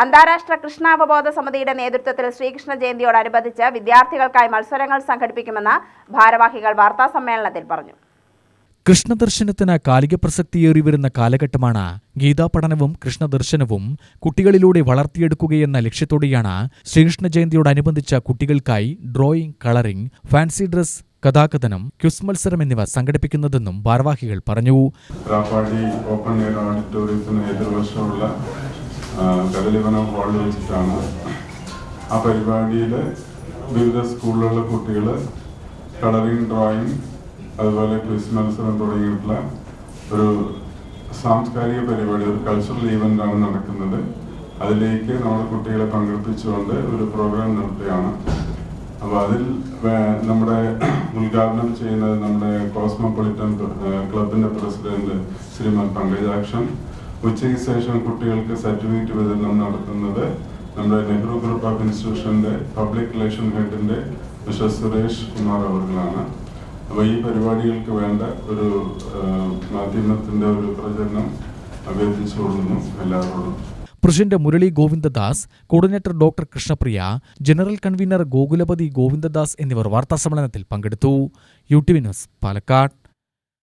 അന്താരാഷ്ട്ര കൃഷ്ണാവബോധ സമിതിയുടെ നേതൃത്വത്തിൽ ശ്രീകൃഷ്ണ ജയന്തിയോടനുബന്ധിച്ച് വിദ്യാർത്ഥികൾക്കായി മത്സരങ്ങൾ സംഘടിപ്പിക്കുമെന്ന് ഭാരവാഹികൾ വാർത്താ സമ്മേളനത്തിൽ പറഞ്ഞു. കൃഷ്ണദർശനത്തിന് കാലിക പ്രസക്തിയേറി വരുന്ന കാലഘട്ടമാണ് ഗീതാപഠനവും കൃഷ്ണദർശനവും കുട്ടികളിലൂടെ വളർത്തിയെടുക്കുകയെന്ന ലക്ഷ്യത്തോടെയാണ് ശ്രീകൃഷ്ണ ജയന്തിയോടനുബന്ധിച്ച കുട്ടികൾക്കായി ഡ്രോയിംഗ് കളറിംഗ് ഫാൻസി ഡ്രസ് കഥാകഥനം ക്യുസ് മത്സരം എന്നിവ സംഘടിപ്പിക്കുന്നതെന്നും ഭാരവാഹികൾ പറഞ്ഞു. ഓപ്പൺ എയർ ഓഡിറ്റോറിയത്തിന് എതിർവശമുള്ള ആ, കദളിവനം ഹാളിൽ വെച്ചിട്ടാണ് ആ പരിപാടിയിൽ വിവിധ സ്കൂളിലുള്ള കുട്ടികൾ കളറിങ് ഡ്രോയിങ് അതുപോലെ ക്വിസ് മത്സരം തുടങ്ങിയിട്ടുള്ള ഒരു സാംസ്കാരിക പരിപാടി ഒരു കൾച്ചറൽ ഈവന്റ് ആണ് നടക്കുന്നത്. അതിലേക്ക് നമ്മൾ കുട്ടികളെ പങ്കെടുപ്പിച്ചുകൊണ്ട് ഒരു പ്രോഗ്രാം നടത്തുകയാണ്. അപ്പോൾ അതിൽ നമ്മുടെ ഉദ്ഘാടനം ചെയ്യുന്നത് നമ്മുടെ കോസ്മോപൊളിറ്റൻ ക്ലബിന്റെ പ്രസിഡന്റ് ശ്രീമാൻ പങ്കജാക്ഷൻ ഉച്ചയ്ക്ക് ശേഷം കുട്ടികൾക്ക് സർട്ടിഫിക്കറ്റ് വിതരണം നടത്തുന്നത് നമ്മുടെ നെഹ്റു ഗ്രൂപ്പ് ഓഫ് ഇൻസ്റ്റിറ്റ്യൂഷന്റെ പബ്ലിക് റിലേഷൻ ഹെഡിന്റെ മിസ്റ്റർ സുരേഷ് കുമാർ അവർകളാണ് അപ്പോൾ ഈ പരിപാടികൾക്ക് വേണ്ട ഒരു മാധ്യമത്തിന്റെ ഒരു പ്രചരണം അഭ്യർത്ഥിച്ചുകൊള്ളുന്നു എല്ലാവരോടും. President Murali Govindadas coordinator doctor Krishnapriya general convener Gokulapathi Govindadas എന്നിവർ വാർത്താസമ്മേളനത്തിൽ പങ്കെടുത്തു. U T news Palakkad.